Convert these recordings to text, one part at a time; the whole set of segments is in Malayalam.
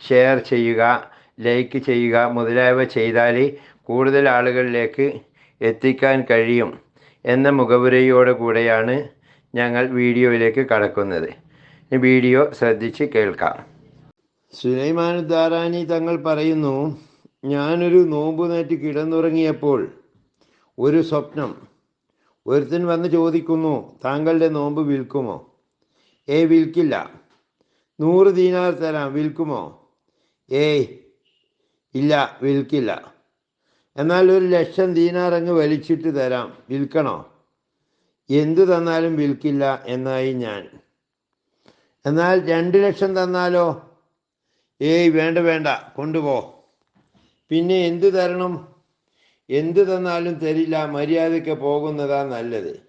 ഷെയർ ചെയ്യുക ലൈക്ക് ചെയ്യുക മുതലായവ ചെയ്താൽ കൂടുതൽ ആളുകളിലേക്ക് എത്തിക്കാൻ കഴിയും എന്ന മുഖവുരയോട് കൂടെയാണ് ഞങ്ങൾ വീഡിയോയിലേക്ക് കടക്കുന്നത്. വീഡിയോ ശ്രദ്ധിച്ച് കേൾക്കാം. സുലൈമാൻ ദാറാനി തങ്ങൾ പറയുന്നു ഞാനൊരു നോമ്പ് നേറ്റ് കിടന്നുറങ്ങിയപ്പോൾ ഒരു സ്വപ്നം. ഒരുത്തൻ വന്ന് ചോദിക്കുന്നു താങ്കളുടെ നോമ്പ് വിൽക്കുമോ? ഏ വിൽക്കില്ല. നൂറ് ദീനാർ തരാം വിൽക്കുമോ? ഏയ് ഇല്ല വിൽക്കില്ല. എന്നാൽ ഒരു ലക്ഷം ദീനാർ അങ്ങ് വലിച്ചിട്ട് തരാം. വിൽക്കണോ? എന്തു തന്നാലും വിൽക്കില്ല എന്നായി ഞാൻ. എന്നാൽ രണ്ട് ലക്ഷം തന്നാലോ? ഏയ് വേണ്ട വേണ്ട കൊണ്ടുപോ. പിന്നെ എന്തു തരണം? എന്തു തന്നാലും തരില്ല മര്യാദയ്ക്ക് പോകുന്നതാ നല്ലത്.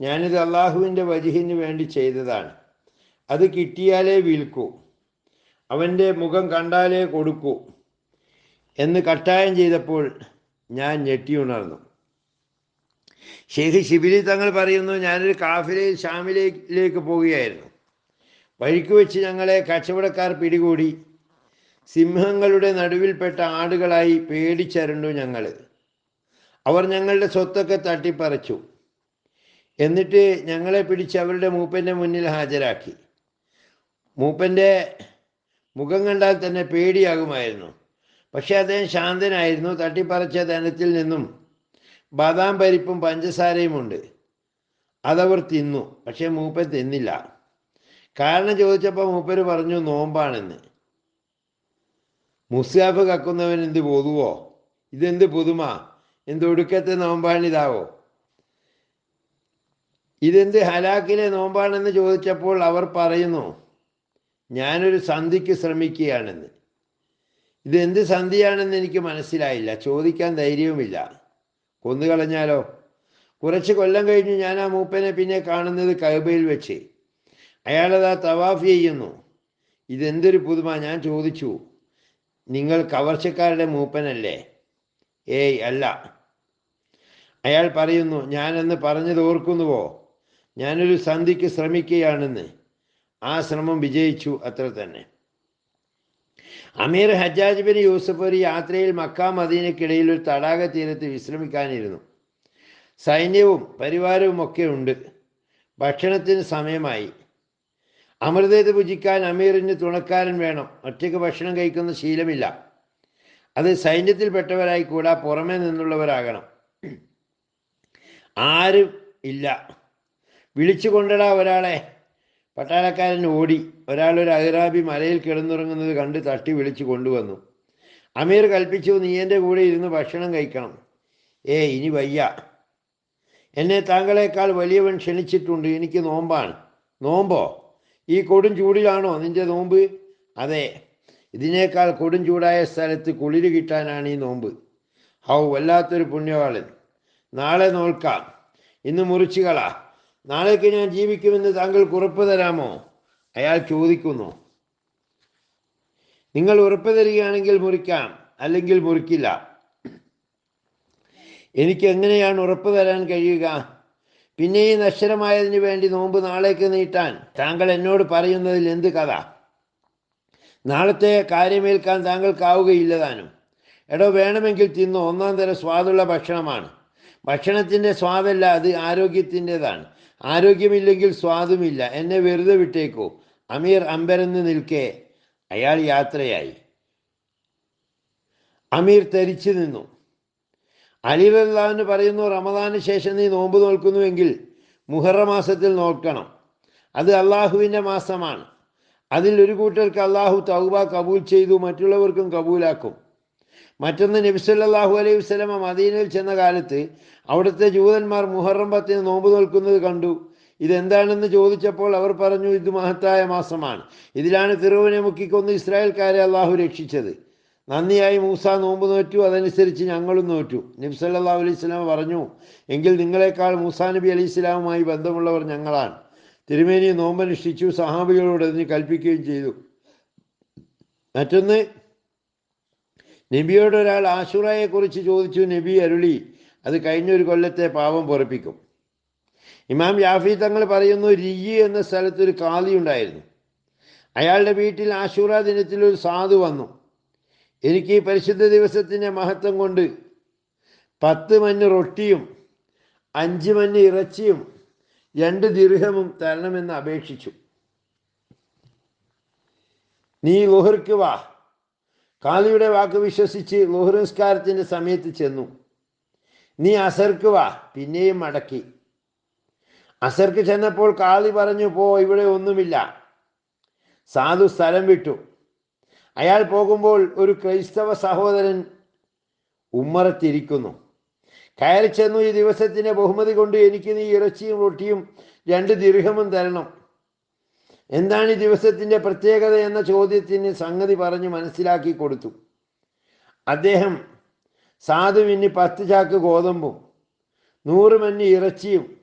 ഞാനിത് അള്ളാഹുവിന്റെ വജിഹിന് വേണ്ടി ചെയ്തതാണ്. അത് കിട്ടിയാലേ വിൽക്കൂ. അവന്റെ മുഖം കണ്ടാലേ കൊടുക്കൂ എന്ന് കട്ടായം ചെയ്തപ്പോൾ ഞാൻ ഞെട്ടിയുണർന്നു ഷെയ്ഖ് ശിബിലി തങ്ങൾ പറയുന്നു ഞാനൊരു കാഫിലയിൽ ഷാമിലേക്ക് പോവുകയായിരുന്നു. വഴിക്ക് വെച്ച് ഞങ്ങളെ കച്ചവടക്കാർ പിടികൂടി. സിംഹങ്ങളുടെ നടുവിൽപ്പെട്ട ആടുകളായി പേടിച്ചരണ്ടു ഞങ്ങൾ അവർ ഞങ്ങളുടെ സ്വത്തൊക്കെ തട്ടിപ്പറിച്ചു. എന്നിട്ട് ഞങ്ങളെ പിടിച്ച് അവരുടെ മൂപ്പന്റെ മുന്നിൽ ഹാജരാക്കി. മൂപ്പന്റെ മുഖം കണ്ടാൽ തന്നെ പേടിയാകുമായിരുന്നു. പക്ഷേ അദ്ദേഹം ശാന്തനായിരുന്നു. തട്ടിപ്പറിച്ച ധനത്തിൽ നിന്നും ബാദാം പരിപ്പും പഞ്ചസാരയും ഉണ്ട്. അതവർ തിന്നു. പക്ഷേ മൂപ്പൻ തിന്നില്ല. കാരണം ചോദിച്ചപ്പോൾ മൂപ്പര് പറഞ്ഞു നോമ്പാണെന്ന്. മുസ്യാഫ് കക്കുന്നവൻ എന്ത് പൊതുവോ? ഇതെന്ത് പുതുമ? എന്ത് ഒടുക്കത്തെ നോമ്പാണിതാവോ? ഇതെന്ത് ഹലാക്കിലെ നോമ്പാണെന്ന് ചോദിച്ചപ്പോൾ അവർ പറയുന്നു ഞാനൊരു സന്ധിക്ക് ശ്രമിക്കുകയാണെന്ന്. ഇതെന്ത് സന്ധിയാണെന്ന് എനിക്ക് മനസ്സിലായില്ല. ചോദിക്കാൻ ധൈര്യവുമില്ല. കൊന്നുകളഞ്ഞാലോ കുറച്ച് കൊല്ലം കഴിഞ്ഞ് ഞാൻ ആ മൂപ്പനെ പിന്നെ കാണുന്നത് കൈബയിൽ വെച്ച്. അയാളത് ആ തവാഫ് ചെയ്യുന്നു. ഇതെന്തൊരു പുതുമ? ഞാൻ ചോദിച്ചു. നിങ്ങൾ കവർച്ചക്കാരുടെ മൂപ്പനല്ലേ? ഏയ് അല്ല. അയാൾ പറയുന്നു ഞാനെന്ന് പറഞ്ഞത് ഓർക്കുന്നുവോ? ഞാനൊരു സന്ധിക്ക് ശ്രമിക്കുകയാണെന്ന്. ആ ശ്രമം വിജയിച്ചു അത്ര തന്നെ. അമീർ ഹജ്ജാജ് ബിൻ യൂസഫ് ഒരു യാത്രയിൽ മക്ക മദീനക്കിടയിൽ ഒരു തടാക തീരത്ത് വിശ്രമിക്കാനിരുന്നു. സൈന്യവും പരിവാരവും ഒക്കെ ഉണ്ട്. ഭക്ഷണത്തിന് സമയമായി. അമൃതേത് പൂജിക്കാൻ അമീറിന് തുണക്കാരൻ വേണം. ഒറ്റയ്ക്ക് ഭക്ഷണം കഴിക്കുന്ന ശീലമില്ല. അത് സൈന്യത്തിൽപ്പെട്ടവരായി കൂടാ പുറമേ നിന്നുള്ളവരാകണം. ആരും ഇല്ല. വിളിച്ചു കൊണ്ടടാ ഒരാളെ. പട്ടാളക്കാരൻ ഓടി ഒരാൾ ഒരു അഹ്റാബി മലയിൽ കിടന്നുറങ്ങുന്നത് കണ്ട് തട്ടി വിളിച്ചു കൊണ്ടുവന്നു. അമീർ കൽപ്പിച്ചു നീ എന്റെ കൂടെ ഇരുന്ന് ഭക്ഷണം കഴിക്കണം. ഏ ഇനി വയ്യ. എന്നെ താങ്കളെക്കാൾ വലിയവൻ ക്ഷണിച്ചിട്ടുണ്ട്. എനിക്ക് നോമ്പാണ്. നോമ്പോ? ഈ കൊടും ചൂടിലാണോ നിന്റെ നോമ്പ്? അതെ. ഇതിനേക്കാൾ കൊടും ചൂടായ സ്ഥലത്ത് കുളിര് കിട്ടാനാണ് ഈ നോമ്പ്. ഹൗ വല്ലാത്തൊരു പുണ്യവാളൻ. നാളെ നോൽക്കാം. ഇന്ന് മുറിച്ചുകളാ. നാളേക്ക് ഞാൻ ജീവിക്കുമെന്ന് താങ്കൾ ഉറപ്പ് തരാമോ? അയാൾ ചോദിക്കുന്നു. നിങ്ങൾ ഉറപ്പ് തരികയാണെങ്കിൽ മുറിക്കാം അല്ലെങ്കിൽ മുറിക്കില്ല. എനിക്ക് എങ്ങനെയാണ് ഉറപ്പ് തരാൻ കഴിയുക? പിന്നെ ഈ നശ്വരമായതിനു വേണ്ടി നോമ്പ് നാളേക്ക് നീട്ടാൻ താങ്കൾ എന്നോട് പറയുന്നതിൽ എന്ത് കഥ? നാളത്തെ കാര്യമേൽക്കാൻ താങ്കൾക്കാവുകയില്ല താനും. എടോ വേണമെങ്കിൽ തിന്നു. ഒന്നാം തരം സ്വാദുള്ള ഭക്ഷണമാണ്. ഭക്ഷണത്തിന്റെ സ്വാദല്ല അത് ആരോഗ്യത്തിന്റെതാണ്. ആരോഗ്യമില്ലെങ്കിൽ സ്വാദുമില്ല. എന്നെ വെറുതെ വിട്ടേക്കോ. അമീർ അമ്പരന്ന് നിൽക്കേ. അയാൾ യാത്രയായി. അമീർ തരിച്ചു നിന്നു. അലിവല്ലാന്ന് പറയുന്നു റമദാന് ശേഷം നീ നോമ്പ് നോൽക്കുന്നുവെങ്കിൽ മുഹറ മാസത്തിൽ നോക്കണം അത് അള്ളാഹുവിന്റെ മാസമാണ്. അതിൽ ഒരു കൂട്ടർക്ക് അള്ളാഹു തൗബ കബൂൽ ചെയ്തു മറ്റുള്ളവർക്കും കബൂലാക്കും. മറ്റൊന്ന് നബിസല്ലാഹു അലൈഹി വസ്ലമ മദീനയിൽ ചെന്ന കാലത്ത് അവിടുത്തെ ജൂതന്മാർ മുഹറം പത്തിന് നോമ്പ് നോൽക്കുന്നത് കണ്ടു. ഇതെന്താണെന്ന് ചോദിച്ചപ്പോൾ അവർ പറഞ്ഞു ഇത് മഹത്തായ മാസമാണ്. ഇതിലാണ് തിരുവനെ മുക്കിക്കൊന്ന് ഇസ്രായേൽക്കാരെ അള്ളാഹു രക്ഷിച്ചത്. നന്ദിയായി മൂസ നോമ്പ് നോറ്റു അതനുസരിച്ച് ഞങ്ങളും നോറ്റു. നബ്സല്ലാ അലൈഹി സ്വലാം പറഞ്ഞു എങ്കിൽ നിങ്ങളെക്കാൾ മൂസാ നബി അലൈഹി സ്വലാമുമായി ബന്ധമുള്ളവർ ഞങ്ങളാണ്. തിരുമേനി നോമ്പനുഷ്ഠിച്ചു സഹാബികളോട് അതിന് കൽപ്പിക്കുകയും ചെയ്തു. മറ്റൊന്ന് നബിയോട് ഒരാൾ ആശുറയെക്കുറിച്ച് ചോദിച്ചു നബി അരുളി അത് കഴിഞ്ഞൊരു കൊല്ലത്തെ പാവം പൊറപ്പിക്കും. ഇമാം യാഫി തങ്ങൾ പറയുന്നു രിയി എന്ന സ്ഥലത്ത് ഒരു കാളി ഉണ്ടായിരുന്നു. അയാളുടെ വീട്ടിൽ ആശൂറ ദിനത്തിൽ ഒരു സാധു വന്നു. എനിക്ക് ഈ പരിശുദ്ധ ദിവസത്തിന്റെ മഹത്വം കൊണ്ട് പത്ത് മഞ്ഞ് റൊട്ടിയും അഞ്ച് മഞ്ഞ് ഇറച്ചിയും രണ്ട് ദീർഘമും തരണമെന്ന് അപേക്ഷിച്ചു. നീ ലോഹർക്ക് വാ. കാളിയുടെ വാക്ക് വിശ്വസിച്ച് ലോഹർ നിസ്കാരത്തിന്റെ സമയത്ത് ചെന്നു. നീ അസർക്ക് വാ പിന്നെയും മടക്കി. അസർക്ക് ചെന്നപ്പോൾ കാളി പറഞ്ഞു പോ ഇവിടെ ഒന്നുമില്ല. സാധു സ്ഥലം വിട്ടു. അയാൾ പോകുമ്പോൾ ഒരു ക്രൈസ്തവ സഹോദരൻ ഉമ്മറത്തിരിക്കുന്നു. കയറി ചെന്നു ഈ ദിവസത്തിന്റെ ബഹുമതി കൊണ്ട് എനിക്ക് നീ ഇറച്ചിയും റൊട്ടിയും രണ്ട് ദീർഘമും തരണം. എന്താണ് ഈ ദിവസത്തിന്റെ പ്രത്യേകത എന്ന ചോദ്യത്തിന് സംഗതി പറഞ്ഞ് മനസ്സിലാക്കി കൊടുത്തു. അദ്ദേഹം സാധുവിന് പത്ത് ചാക്ക് ഗോതമ്പും നൂറ് മഞ്ഞ് ഇറച്ചിയും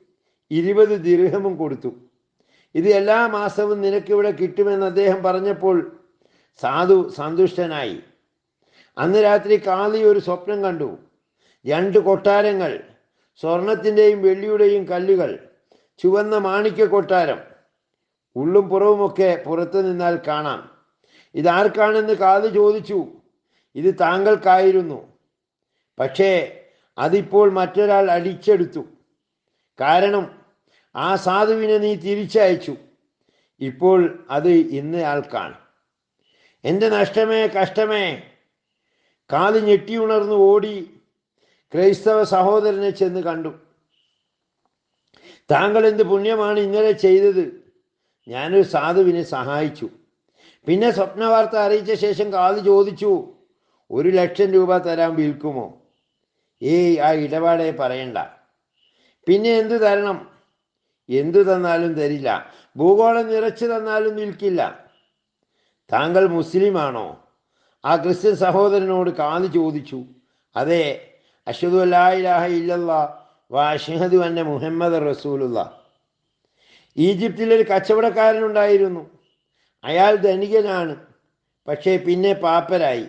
ഇരുപത് ദീർഘമും കൊടുത്തു. ഇത് എല്ലാ മാസവും നിനക്കിവിടെ കിട്ടുമെന്ന് അദ്ദേഹം പറഞ്ഞപ്പോൾ സാധു സന്തുഷ്ടനായി. അന്ന് രാത്രി കാളി ഒരു സ്വപ്നം കണ്ടു. രണ്ട് കൊട്ടാരങ്ങൾ സ്വർണത്തിന്റെയും വെള്ളിയുടെയും കല്ലുകൾ ചുവന്ന മാണിക്യ കൊട്ടാരം ഉള്ളും പുറവുമൊക്കെ പുറത്തു നിന്നാൽ കാണാം. ഇതാർക്കാണെന്ന് കാത് ചോദിച്ചു. ഇത് താങ്കൾക്കായിരുന്നു. പക്ഷേ അതിപ്പോൾ മറ്റൊരാൾ അടിച്ചെടുത്തു. കാരണം ആ സാധുവിനെ നീ തിരിച്ചയച്ചു. ഇപ്പോൾ അത് ഇന്നയാൾക്കാണ് എന്റെ നഷ്ടമേ കഷ്ടമേ. കാൽ ഞെട്ടിയുണർന്ന് ഓടി ക്രൈസ്തവ സഹോദരനെ ചെന്ന് കണ്ടു. താങ്കൾ എന്ത് പുണ്യമാണ് ഇന്നലെ ചെയ്തത്? ഞാനൊരു സാധുവിനെ സഹായിച്ചു. പിന്നെ സ്വപ്നവാർത്ത അറിയിച്ച ശേഷം കാത് ചോദിച്ചു ഒരു ലക്ഷം രൂപ തരാൻ വിൽക്കുമോ? ഏയ് ആ ഇടപാടെ പറയണ്ട. പിന്നെ എന്തു തരണം? എന്തു തന്നാലും തരില്ല. ഭൂഗോളം നിറച്ചു തന്നാലും നിൽക്കില്ല. താങ്കൾ മുസ്ലിമാണോ? ആ ക്രിസ്ത്യൻ സഹോദരനോട് കാത് ചോദിച്ചു അതെ. അഷദു അല്ലാഹ ഇല്ലല്ല വാ അഷഹദു അന്ന മുഹമ്മദ് റസൂലുള്ള. ഈജിപ്തിൽ ഒരു കച്ചവടക്കാരനുണ്ടായിരുന്നു. അയാൾ ധനികനാണ് പക്ഷേ പിന്നെ പാപ്പരായി.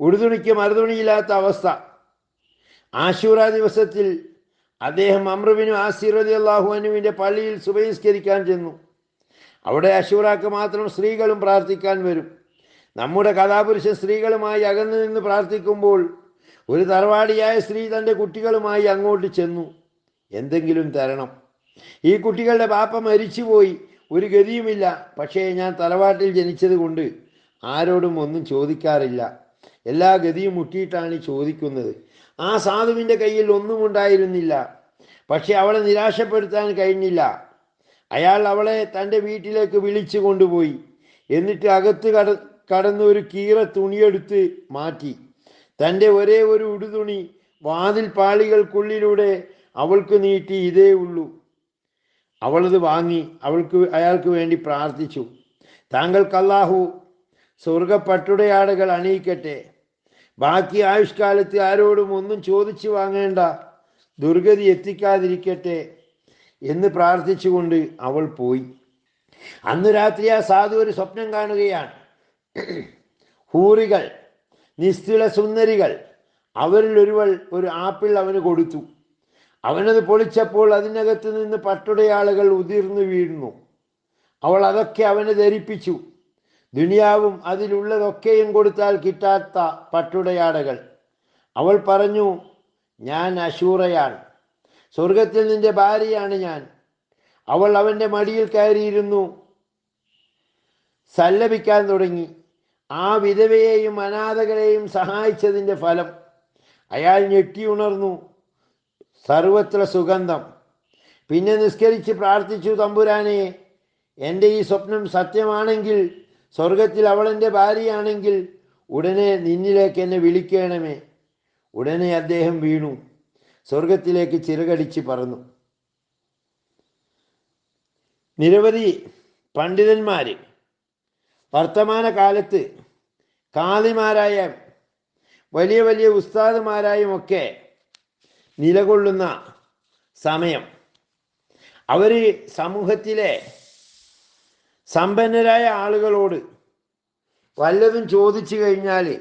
ഉടുതുണിക്ക് മറുതുണിയില്ലാത്ത അവസ്ഥ. ആശൂറ ദിവസത്തിൽ അദ്ദേഹം അമ്രുവിനും ആസിറതി അള്ളാഹു അനുവിന്റെ പള്ളിയിൽ സുബഹിസ്കരിക്കാൻ ചെന്നു. അവിടെ അശൂറാക്ക് മാത്രം സ്ത്രീകളും പ്രാർത്ഥിക്കാൻ വരും. നമ്മുടെ കഥാപുരുഷ സ്ത്രീകളുമായി അകന്നു നിന്ന് പ്രാർത്ഥിക്കുമ്പോൾ ഒരു തറവാടിയായ സ്ത്രീ തന്റെ കുട്ടികളുമായി അങ്ങോട്ട് ചെന്നു. എന്തെങ്കിലും തരണം. ഈ കുട്ടികളുടെ പാപ്പ മരിച്ചുപോയി. ഒരു ഗതിയുമില്ല. പക്ഷേ ഞാൻ തലവാട്ടിൽ ജനിച്ചത് കൊണ്ട് ആരോടും ഒന്നും ചോദിക്കാറില്ല. എല്ലാ ഗതിയും മുട്ടിയിട്ടാണ് ചോദിക്കുന്നത്. ആ സാധുവിന്റെ കയ്യിൽ ഒന്നും ഉണ്ടായിരുന്നില്ല. പക്ഷെ അവളെ നിരാശപ്പെടുത്താൻ കഴിഞ്ഞില്ല. അയാൾ അവളെ തന്റെ വീട്ടിലേക്ക് വിളിച്ചു കൊണ്ടുപോയി. എന്നിട്ട് അകത്ത് കട കടന്ന് ഒരു കീറ തുണിയെടുത്ത് മാറ്റി. തന്റെ ഒരേ ഒരു ഉടുതുണി വാതിൽ പാളികൾക്കുള്ളിലൂടെ അവൾക്ക് നീട്ടി ഇതേ ഉള്ളൂ. അവളത് വാങ്ങി അവൾക്ക് അയാൾക്ക് വേണ്ടി പ്രാർത്ഥിച്ചു. താങ്കൾക്ക് അല്ലാഹു സ്വർഗപ്പട്ടുടയാടകൾ അണിയിക്കട്ടെ. ബാക്കി ആയുഷ്കാലത്ത് ആരോടും ഒന്നും ചോദിച്ചു വാങ്ങേണ്ട ദുർഗതി എത്തിക്കാതിരിക്കട്ടെ എന്ന് പ്രാർത്ഥിച്ചുകൊണ്ട് അവൾ പോയി. അന്ന് രാത്രി ആ സാധു ഒരു സ്വപ്നം കാണുകയാണ്. ഹൂറികൾ നിസ്തുല സുന്ദരികൾ അവരിൽ ഒരുവൾ ഒരു ആപ്പിൾ അവന് കൊടുത്തു. അവനത് പൊളിച്ചപ്പോൾ അതിനകത്ത് നിന്ന് പട്ടുടയാളുകൾ ഉതിർന്നു വീഴുന്നു. അവൾ അതൊക്കെ അവന് ധരിപ്പിച്ചു. ദുനിയാവും അതിലുള്ളതൊക്കെയും കൊടുത്താൽ കിട്ടാത്ത പട്ടുടയാടകൾ അവൾ പറഞ്ഞു ഞാൻ അശൂറയാണ്. സ്വർഗത്തിൽ നിന്റെ ഭാര്യയാണ് ഞാൻ. അവൾ അവന്റെ മടിയിൽ കയറിയിരുന്നു. സല്ലപിക്കാൻ തുടങ്ങി. ആ വിധവയെയും അനാഥകളെയും സഹായിച്ചതിന്റെ ഫലം അയാൾ ഞെട്ടിയുണർന്നു സർവത്ര സുഗന്ധം. പിന്നെ നിസ്കരിച്ച് പ്രാർത്ഥിച്ചു തമ്പുരാനെ എന്റെ ഈ സ്വപ്നം സത്യമാണെങ്കിൽ സ്വർഗത്തിൽ അവൾ എന്റെ ഭാര്യയാണെങ്കിൽ ഉടനെ നിന്നിലേക്ക് എന്നെ വിളിക്കണമേ. ഉടനെ അദ്ദേഹം വീണു. സ്വർഗത്തിലേക്ക് ചിറകടിച്ച് പറന്നു. നിരവധി പണ്ഡിതന്മാർ വർത്തമാന കാലത്ത് കാളിമാരായ വലിയ വലിയ ഉസ്താദുമാരായും ഒക്കെ നിലകൊള്ളുന്ന സമയം. അവർ സമൂഹത്തിലെ സമ്പന്നരായ ആളുകളോട് വല്ലതും ചോദിച്ചു കഴിഞ്ഞാൽ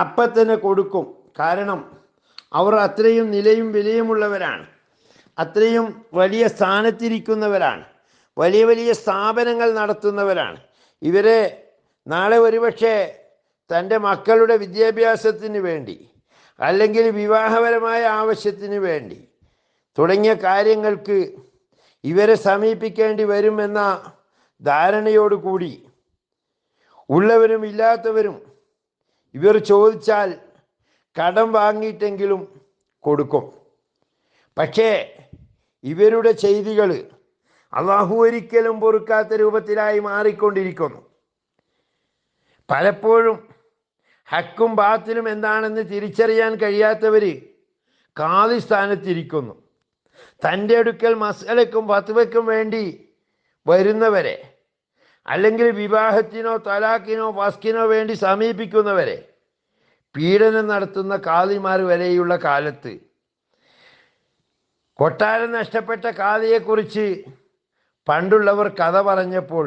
അപ്പം തന്നെ കൊടുക്കും. കാരണം അവർ അത്രയും നിലയും വിലയുമുള്ളവരാണ്. അത്രയും വലിയ സ്ഥാനത്തിരിക്കുന്നവരാണ്. വലിയ വലിയ സ്ഥാപനങ്ങൾ നടത്തുന്നവരാണ്. ഇവരെ നാളെ ഒരുപക്ഷെ തന്റെ മക്കളുടെ വിദ്യാഭ്യാസത്തിന് വേണ്ടി അല്ലെങ്കിൽ വിവാഹപരമായ ആവശ്യത്തിന് വേണ്ടി തുടങ്ങിയ കാര്യങ്ങൾക്ക് ഇവരെ സമീപിക്കേണ്ടി വരുമെന്ന ധാരണയോടുകൂടി ഉള്ളവരും ഇല്ലാത്തവരും ഇവർ ചോദിച്ചാൽ കടം വാങ്ങിയിട്ടെങ്കിലും കൊടുക്കും. പക്ഷേ ഇവരുടെ ചെയ്തികൾ അള്ളാഹു ഒരിക്കലും പൊറുക്കാത്ത രൂപത്തിലായി മാറിക്കൊണ്ടിരിക്കുന്നു. പലപ്പോഴും ഹക്കും ബാത്തിലും എന്താണെന്ന് തിരിച്ചറിയാൻ കഴിയാത്തവർ കാതി സ്ഥാനത്തിരിക്കുന്നു. തന്റെ അടുക്കൽ മസലക്കും ഫത്വയ്ക്കും വേണ്ടി വരുന്നവരെ അല്ലെങ്കിൽ വിവാഹത്തിനോ തലാക്കിനോ വസ്കിനോ വേണ്ടി സമീപിക്കുന്നവരെ പീഡനം നടത്തുന്ന കാതിമാർ വരെയുള്ള കാലത്ത് കൊട്ടാരം നഷ്ടപ്പെട്ട കാതിയെക്കുറിച്ച് പണ്ടുള്ളവർ കഥ പറഞ്ഞപ്പോൾ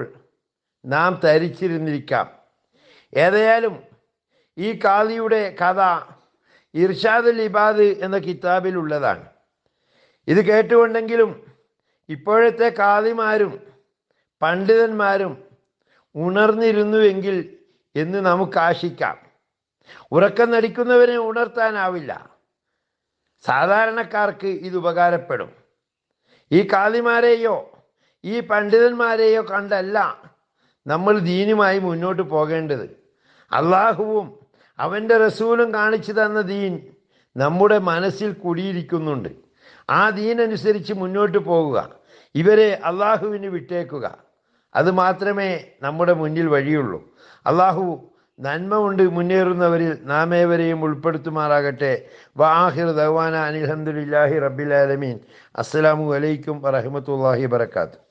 നാം തരിച്ചിരുന്നിരിക്കാം ഏതായാലും ഈ കാളിയുടെ കഥ ഇർഷാദ് ലിബാദ് എന്ന കിതാബിൽ ഉള്ളതാണ്. ഇത് കേട്ടുകൊണ്ടെങ്കിലും ഇപ്പോഴത്തെ കാളിമാരും പണ്ഡിതന്മാരും ഉണർന്നിരുന്നുവെങ്കിൽ എന്ന് നമുക്ക് ആശിക്കാം ഉറക്കം നടിക്കുന്നവരെ ഉണർത്താനാവില്ല. സാധാരണക്കാർക്ക് ഇത് ഉപകാരപ്പെടും. ഈ കാളിമാരെയോ ഈ പണ്ഡിതന്മാരെയോ കണ്ടല്ല നമ്മൾ ദീനുമായി മുന്നോട്ട് പോകേണ്ടത്. അള്ളാഹുവും അവന്റെ റസൂലും കാണിച്ചു തന്ന ദീൻ നമ്മുടെ മനസ്സിൽ കുടിയിരിക്കുന്നുണ്ട്. ആ ദീനനുസരിച്ച് മുന്നോട്ട് പോകുക. ഇവരെ അള്ളാഹുവിന് വിട്ടേക്കുക. അത് മാത്രമേ നമ്മുടെ മുന്നിൽ വഴിയുള്ളൂ. അള്ളാഹു നന്മ കൊണ്ട് മുന്നേറുന്നവരിൽ നാമേവരെയും ഉൾപ്പെടുത്തുമാറാകട്ടെ. വാഹിർ ദവാന റബ്ബിൽ ആലമീൻ. അസ്സലാമു അലൈക്കും വറഹമത്തല്ലാഹി വബർക്കാത്തു